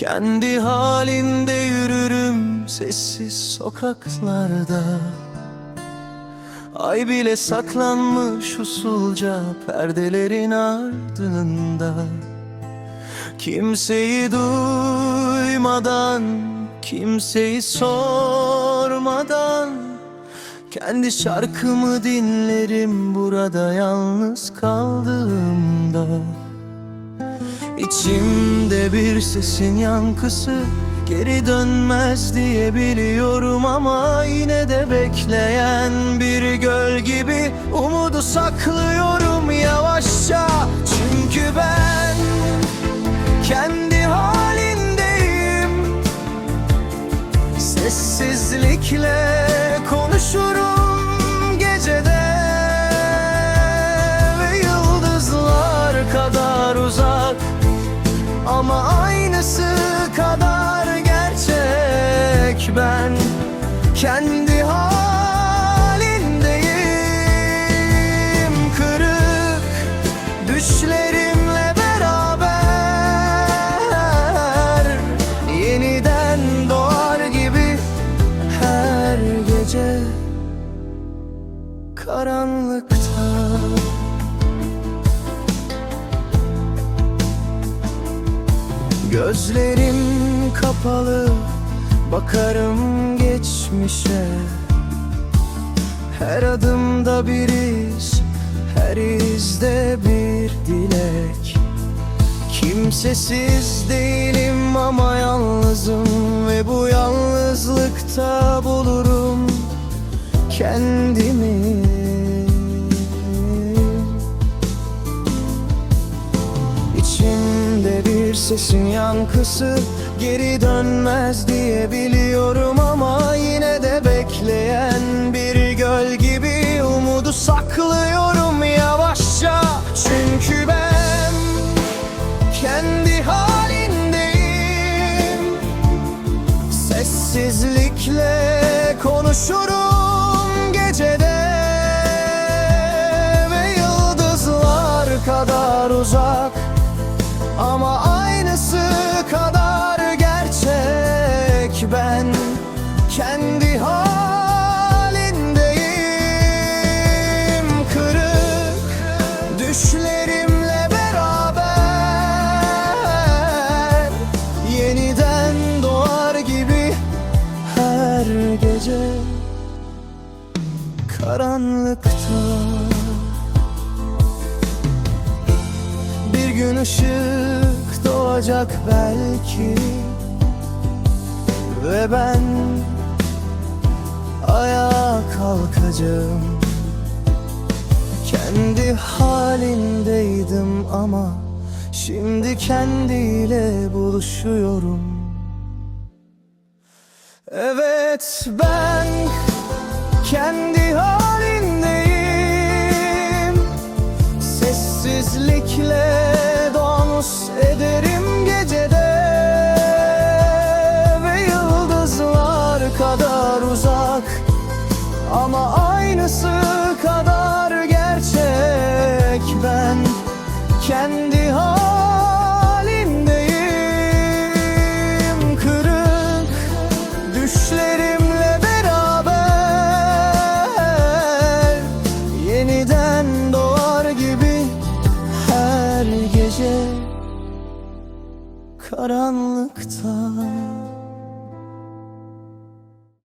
Kendi halinde yürürüm sessiz sokaklarda. Ay bile saklanmış usulca perdelerin ardında Kimseyi duymadan, kimseyi sormadan. Kendi şarkımı dinlerim burada yalnız kaldığımda İçimde bir sesin yankısı Geri dönmez diye biliyorum ama yine de bekleyen bir göl gibi Umudu saklıyorum yavaşça. Çünkü ben ama aynısı kadar gerçek. Ben kendi halindeyim. Kırık düşlerimle beraber yeniden doğar gibi her gece karanlıkta Gözlerim kapalı Bakarım geçmişe. Her adımda bir iz Her izde bir dilek. Kimsesiz değilim ama yalnızım Ve bu yalnızlıkta bulurum. Kendimi sesin yankısı Geri dönmez diye biliyorum ama Yine de bekleyen bir göl gibi Umudu saklıyorum yavaşça. Çünkü ben kendi halindeyim. Sessizlikle konuşurum karanlıkta bir gün ışık doğacak belki. Ve ben ayağa kalkacağım. Kendi halindeydim ama Şimdi kendiyle buluşuyorum. Evet ben kendi aynısı kadar gerçek. Ben Kendi halindeyim Kırık düşlerimle beraber Yeniden doğar gibi her gece karanlıkta